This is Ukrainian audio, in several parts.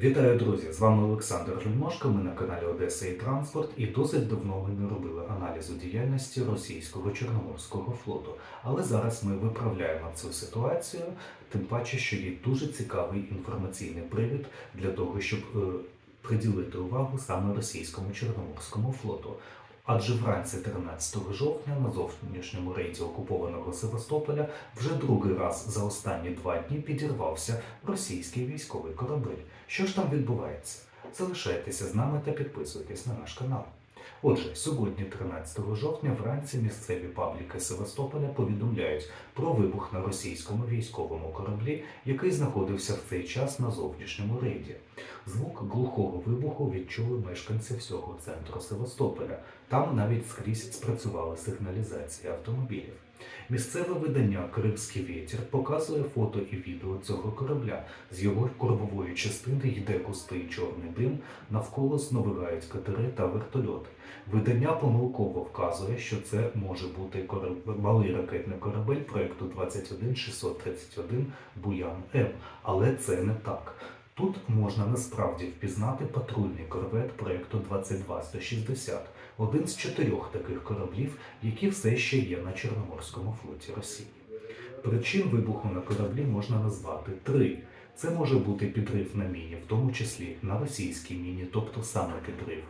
Вітаю, друзі! З вами Олександр Жульмошко. Ми на каналі Одеса і Транспорт. І досить давно ми не робили аналізу діяльності російського Чорноморського флоту. Але зараз ми виправляємо цю ситуацію, тим паче, що є дуже цікавий інформаційний привід для того, щоб е, приділити увагу саме російському Чорноморському флоту. Адже вранці 13 жовтня на зовнішньому рейді окупованого Севастополя вже другий раз за останні два дні підірвався російський військовий корабель. Що ж там відбувається? Залишайтеся з нами та підписуйтесь на наш канал. Отже, сьогодні, 13 жовтня, вранці місцеві пабліки Севастополя повідомляють про вибух на російському військовому кораблі, який знаходився в цей час на зовнішньому рейді. Звук глухого вибуху відчули мешканці всього центру Севастополя. Там навіть скрізь спрацювала сигналізація автомобілів. Місцеве видання Кримський вітер показує фото і відео цього корабля. З його кормової частини йде густий чорний дим, навколо сновигають катери та вертольоти. Видання помилково вказує, що це може бути кораб- малий ракетний корабель проекту 21631 Буян М, але це не так. Тут можна насправді впізнати патрульний корвет проекту 22160, один з чотирьох таких кораблів, які все ще є на Чорноморському флоті Росії. Причин вибуху на кораблі можна назвати три. Це може бути підрив на міні, в тому числі на російській міні, тобто саме підрив.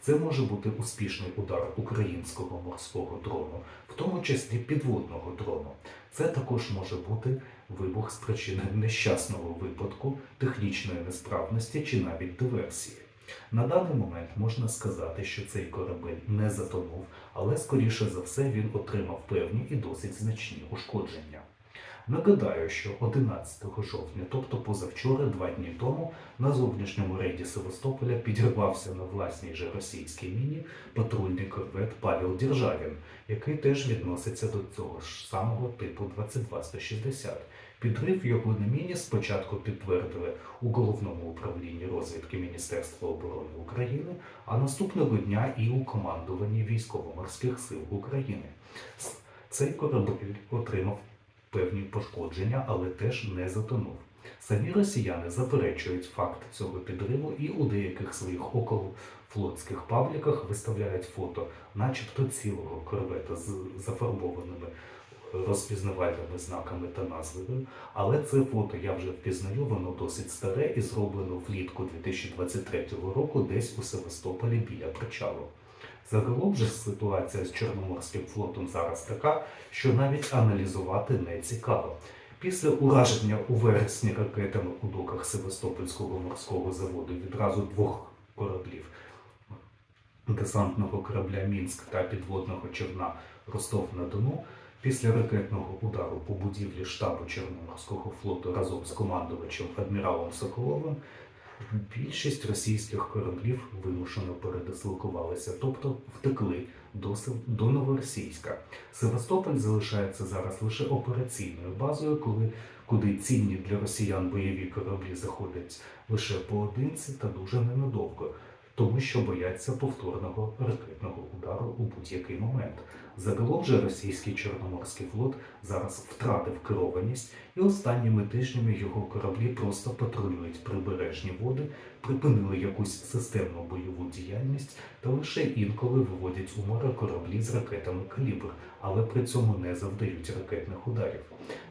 Це може бути успішний удар українського морського дрону, в тому числі підводного дрону. Це також може бути вибух з причини нещасного випадку, технічної несправності чи навіть диверсії. На даний момент можна сказати, що цей корабель не затонув, але скоріше за все він отримав певні і досить значні ушкодження. Нагадаю, що 11 жовтня, тобто позавчора, два дні тому, на зовнішньому рейді Севастополя підірвався на власній же російській міні патрульний корвет Павел Державін, який теж відноситься до цього ж самого типу 22160. Підрив його на міні спочатку підтвердили у головному управлінні розвідки Міністерства оборони України, а наступного дня і у командуванні військово-морських сил України. Цей корабель отримав певні пошкодження, але теж не затонув. Самі росіяни заперечують факт цього підриву і у деяких своїх околофлотських пабліках виставляють фото, начебто цілого корвета з зафарбованими розпізнавальними знаками та назвою. Але це фото я вже впізнаю, воно досить старе і зроблено влітку 2023 року десь у Севастополі біля причалу. Загалом же ситуація з Чорноморським флотом зараз така, що навіть аналізувати не цікаво. Після ураження у вересні ракетами у доках Севастопольського морського заводу відразу двох кораблів десантного корабля Мінськ та підводного човна Ростов на Дону. Після ракетного удару по будівлі штабу Чорноморського флоту разом з командувачем адміралом Соколовим більшість російських кораблів вимушено передислокувалися, тобто втекли до, до Новоросійська. Севастополь залишається зараз лише операційною базою, коли куди цінні для росіян бойові кораблі заходять лише поодинці та дуже ненадовго, тому що бояться повторного ракетного удару у будь-який момент. Загалом же російський Чорноморський флот зараз втратив керованість, і останніми тижнями його кораблі просто патрулюють прибережні води, припинили якусь системну бойову діяльність та лише інколи виводять у море кораблі з ракетами калібр, але при цьому не завдають ракетних ударів.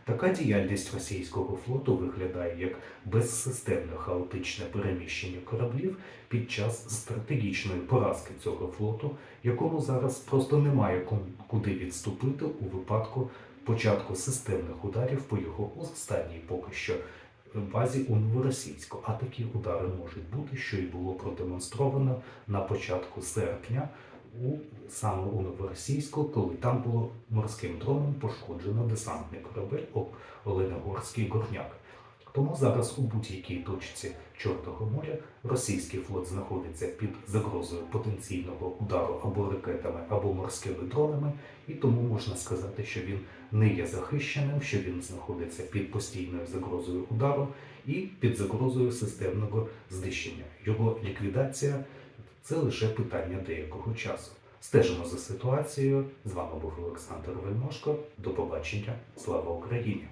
Така діяльність російського флоту виглядає як безсистемне хаотичне переміщення кораблів під час стратегічної поразки цього флоту, якому зараз просто немає куди відступити у випадку початку системних ударів по його останній поки що базі у Новоросійську. А такі удари можуть бути, що і було продемонстровано на початку серпня. У саме у Новоросійську, коли там було морським дроном пошкоджено десантний корабель Оленогорський Горняк. Тому зараз у будь-якій точці Чортого моря російський флот знаходиться під загрозою потенційного удару або ракетами, або морськими дронами, і тому можна сказати, що він не є захищеним, що він знаходиться під постійною загрозою удару і під загрозою системного знищення. Його ліквідація це лише питання деякого часу. Стежимо за ситуацією. З вами був Олександр Вельмошко. До побачення. Слава Україні!